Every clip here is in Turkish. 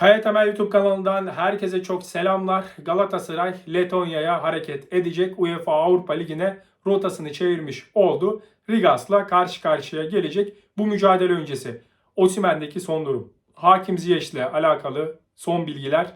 Kaya Temel YouTube kanalından herkese çok selamlar. Galatasaray Letonya'ya hareket edecek UEFA Avrupa Ligi'ne rotasını çevirmiş oldu. Rigas'la karşı karşıya gelecek bu mücadele öncesi. Osimhen'deki son durum. Hakim Ziyech'le alakalı son bilgiler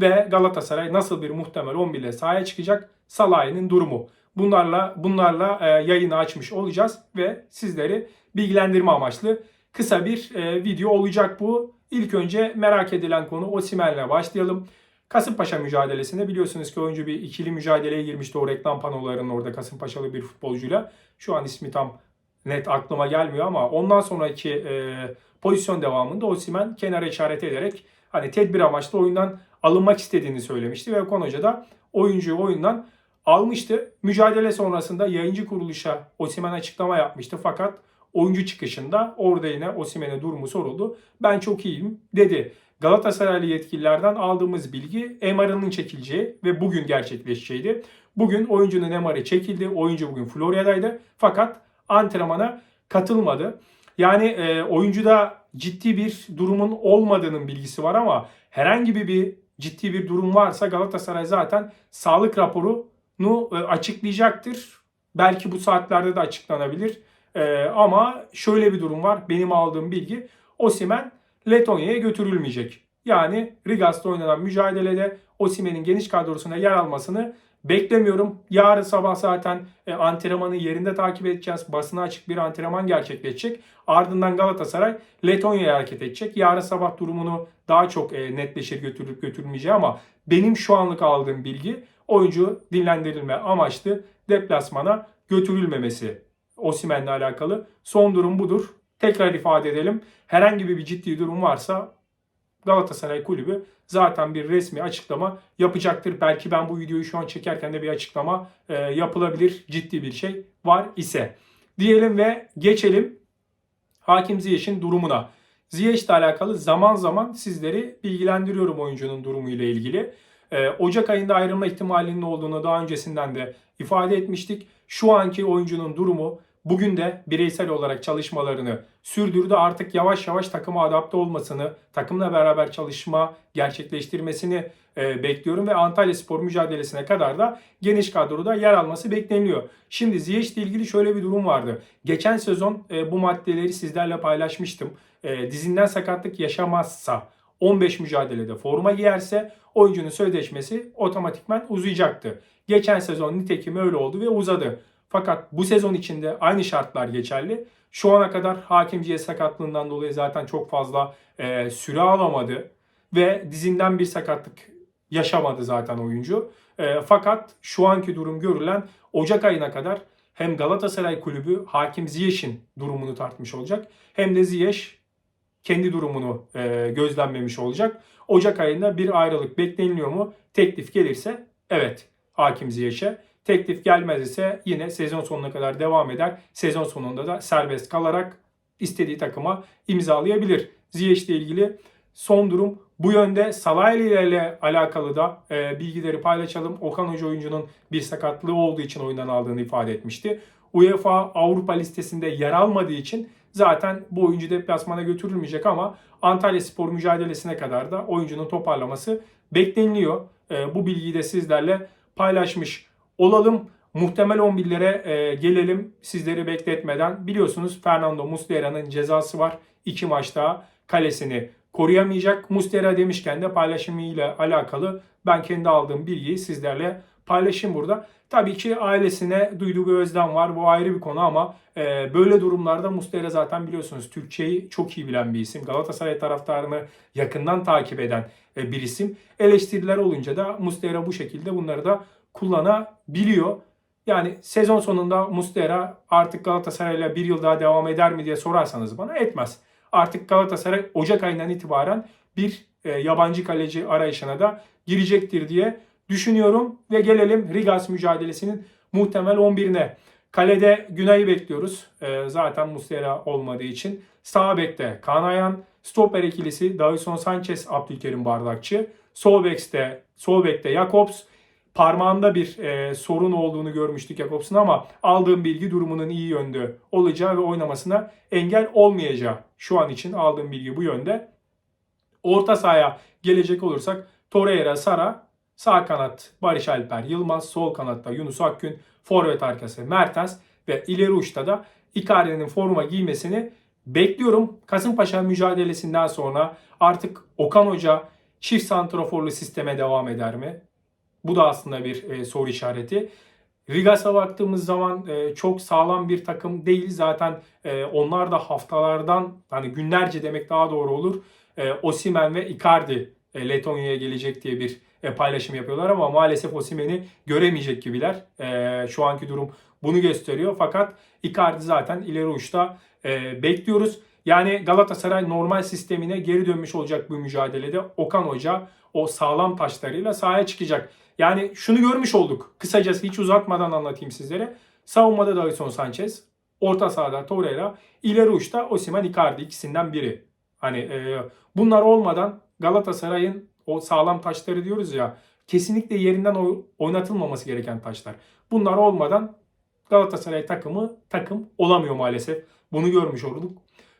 ve Galatasaray nasıl bir muhtemel 11 ile sahaya çıkacak? Salah'ın durumu. Bunlarla bunlarla e, yayını açmış olacağız ve sizleri bilgilendirme amaçlı kısa bir e, video olacak bu. İlk önce merak edilen konu Osimhen'le başlayalım. Kasımpaşa mücadelesinde biliyorsunuz ki oyuncu bir ikili mücadeleye girmişti o reklam panolarının orada Kasımpaşalı bir futbolcuyla. Şu an ismi tam net aklıma gelmiyor ama ondan sonraki e, pozisyon devamında Osimhen kenara işaret ederek hani tedbir amaçlı oyundan alınmak istediğini söylemişti ve Okan da oyuncuyu oyundan almıştı. Mücadele sonrasında yayıncı kuruluşa Osimhen açıklama yapmıştı fakat oyuncu çıkışında orada yine Osimhen'e durumu soruldu. Ben çok iyiyim dedi. Galatasaraylı yetkililerden aldığımız bilgi MR'ının çekileceği ve bugün gerçekleşeceğiydi. Bugün oyuncunun MR'ı çekildi. Oyuncu bugün Florya'daydı. Fakat antrenmana katılmadı. Yani e, oyuncuda ciddi bir durumun olmadığının bilgisi var ama herhangi bir, bir ciddi bir durum varsa Galatasaray zaten sağlık raporunu e, açıklayacaktır. Belki bu saatlerde de açıklanabilir. E, ama şöyle bir durum var. Benim aldığım bilgi Osimen Letonya'ya götürülmeyecek. Yani Rigas'ta oynanan mücadelede Osimhen'in geniş kadrosuna yer almasını beklemiyorum. Yarın sabah zaten e, antrenmanı yerinde takip edeceğiz. Basına açık bir antrenman gerçekleşecek. Ardından Galatasaray Letonya'ya hareket edecek. Yarın sabah durumunu daha çok e, netleşir götürüp götürmeyeceği ama benim şu anlık aldığım bilgi oyuncu dinlendirilme amaçlı deplasmana götürülmemesi. Osimen'le alakalı. Son durum budur. Tekrar ifade edelim. Herhangi bir ciddi durum varsa Galatasaray Kulübü zaten bir resmi açıklama yapacaktır. Belki ben bu videoyu şu an çekerken de bir açıklama e, yapılabilir. Ciddi bir şey var ise. Diyelim ve geçelim Hakim Ziyech'in durumuna. Ziyech ile alakalı zaman zaman sizleri bilgilendiriyorum oyuncunun durumuyla ilgili. E, Ocak ayında ayrılma ihtimalinin olduğunu daha öncesinden de ifade etmiştik. Şu anki oyuncunun durumu bugün de bireysel olarak çalışmalarını sürdürdü. Artık yavaş yavaş takıma adapte olmasını, takımla beraber çalışma gerçekleştirmesini e, bekliyorum ve Antalya Spor mücadelesine kadar da geniş kadroda yer alması bekleniyor. Şimdi Ziyech ile ilgili şöyle bir durum vardı. Geçen sezon e, bu maddeleri sizlerle paylaşmıştım. E, dizinden sakatlık yaşamazsa 15 mücadelede forma giyerse oyuncunun sözleşmesi otomatikman uzayacaktı. Geçen sezon nitekim öyle oldu ve uzadı. Fakat bu sezon içinde aynı şartlar geçerli. Şu ana kadar hakimciye sakatlığından dolayı zaten çok fazla e, süre alamadı. Ve dizinden bir sakatlık yaşamadı zaten oyuncu. E, fakat şu anki durum görülen Ocak ayına kadar hem Galatasaray Kulübü Hakim Ziyech'in durumunu tartmış olacak. Hem de Ziyech kendi durumunu e, gözlemlemiş olacak. Ocak ayında bir ayrılık bekleniliyor mu? Teklif gelirse evet Hakim Ziyech'e. Teklif gelmez ise yine sezon sonuna kadar devam eder. Sezon sonunda da serbest kalarak istediği takıma imzalayabilir. Ziyech ile ilgili son durum bu yönde. Salah ile alakalı da e, bilgileri paylaşalım. Okan Hoca oyuncunun bir sakatlığı olduğu için oyundan aldığını ifade etmişti. UEFA Avrupa listesinde yer almadığı için zaten bu oyuncu deplasmana götürülmeyecek ama Antalya Spor mücadelesine kadar da oyuncunun toparlaması bekleniliyor. E, bu bilgiyi de sizlerle paylaşmış olalım. Muhtemel 11'lere e, gelelim sizleri bekletmeden. Biliyorsunuz Fernando Muslera'nın cezası var. İki maçta kalesini koruyamayacak. Muslera demişken de paylaşımıyla alakalı ben kendi aldığım bilgiyi sizlerle paylaşayım burada. Tabii ki ailesine duyduğu bir özlem var. Bu ayrı bir konu ama e, böyle durumlarda Muslera zaten biliyorsunuz Türkçeyi çok iyi bilen bir isim. Galatasaray taraftarını yakından takip eden e, bir isim. Eleştiriler olunca da Muslera bu şekilde bunları da kullanabiliyor. Yani sezon sonunda Muslera artık Galatasaray'la bir yıl daha devam eder mi diye sorarsanız bana etmez. Artık Galatasaray Ocak ayından itibaren bir e, yabancı kaleci arayışına da girecektir diye düşünüyorum. Ve gelelim Rigas mücadelesinin muhtemel 11'ine. Kalede Günay'ı bekliyoruz. E, zaten Muslera olmadığı için. Sağ bekte Kanayan, stoper ikilisi Davison Sanchez, Abdülkerim Bardakçı. Sol bekte, sol bekte Jakobs, parmağında bir e, sorun olduğunu görmüştük Jakobs'un ama aldığım bilgi durumunun iyi yönde olacağı ve oynamasına engel olmayacağı. Şu an için aldığım bilgi bu yönde. Orta sahaya gelecek olursak Torreira, Sara, sağ kanat Barış Alper Yılmaz, sol kanatta Yunus Akgün, forvet arkası Mertens ve ileri uçta da Icardi'nin forma giymesini bekliyorum. Kasımpaşa mücadelesinden sonra artık Okan Hoca çift santraforlu sisteme devam eder mi? Bu da aslında bir e, soru işareti. Rigas'a baktığımız zaman e, çok sağlam bir takım değil. Zaten e, onlar da haftalardan hani günlerce demek daha doğru olur. E, Osimen ve Icardi e, Letonya'ya gelecek diye bir e, paylaşım yapıyorlar ama maalesef Osimen'i göremeyecek gibiler. E, şu anki durum bunu gösteriyor. Fakat Icardi zaten ileri uçta e, bekliyoruz. Yani Galatasaray normal sistemine geri dönmüş olacak bu mücadelede. Okan Hoca o sağlam taşlarıyla sahaya çıkacak. Yani şunu görmüş olduk. Kısacası hiç uzatmadan anlatayım sizlere. Savunmada Davinson Sanchez, orta sahada Torreira, ileri uçta Osimhen Icardi ikisinden biri. Hani e, bunlar olmadan Galatasaray'ın o sağlam taşları diyoruz ya kesinlikle yerinden oy- oynatılmaması gereken taşlar. Bunlar olmadan Galatasaray takımı takım olamıyor maalesef. Bunu görmüş olduk.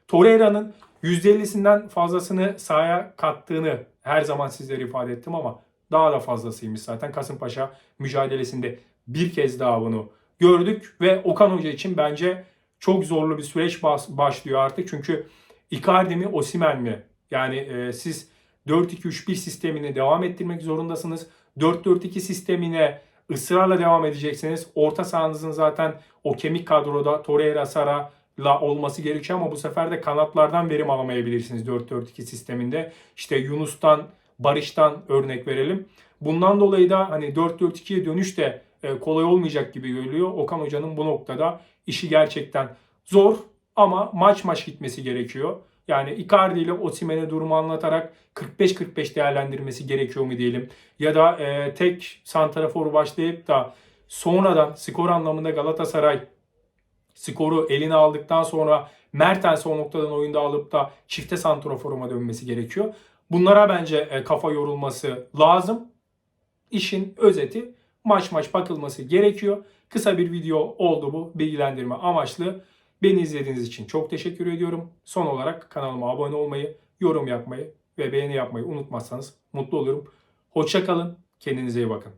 Torreira'nın %50'sinden fazlasını sahaya kattığını her zaman sizlere ifade ettim ama daha da fazlasıymış zaten. Kasımpaşa mücadelesinde bir kez daha bunu gördük ve Okan Hoca için bence çok zorlu bir süreç başlıyor artık. Çünkü Icardi mi Osimhen mi? Yani e, siz 4-2-3-1 sistemini devam ettirmek zorundasınız. 4-4-2 sistemine ısrarla devam edeceksiniz. Orta sahanızın zaten o kemik kadroda Torreira, Sara la olması gerekiyor ama bu sefer de kanatlardan verim alamayabilirsiniz 4-4-2 sisteminde. İşte Yunus'tan, Barış'tan örnek verelim. Bundan dolayı da hani 4-4-2'ye dönüş de e, kolay olmayacak gibi görülüyor. Okan Hoca'nın bu noktada işi gerçekten zor ama maç maç gitmesi gerekiyor. Yani Icardi ile Osimhen'e durumu anlatarak 45-45 değerlendirmesi gerekiyor mu diyelim. Ya da e, tek santraforu başlayıp da sonradan skor anlamında Galatasaray skoru eline aldıktan sonra Mertens'i o noktadan oyunda alıp da çifte santraforuma dönmesi gerekiyor. Bunlara bence e, kafa yorulması lazım. İşin özeti maç maç bakılması gerekiyor. Kısa bir video oldu bu bilgilendirme amaçlı. Beni izlediğiniz için çok teşekkür ediyorum. Son olarak kanalıma abone olmayı, yorum yapmayı ve beğeni yapmayı unutmazsanız mutlu olurum. Hoşça kalın. Kendinize iyi bakın.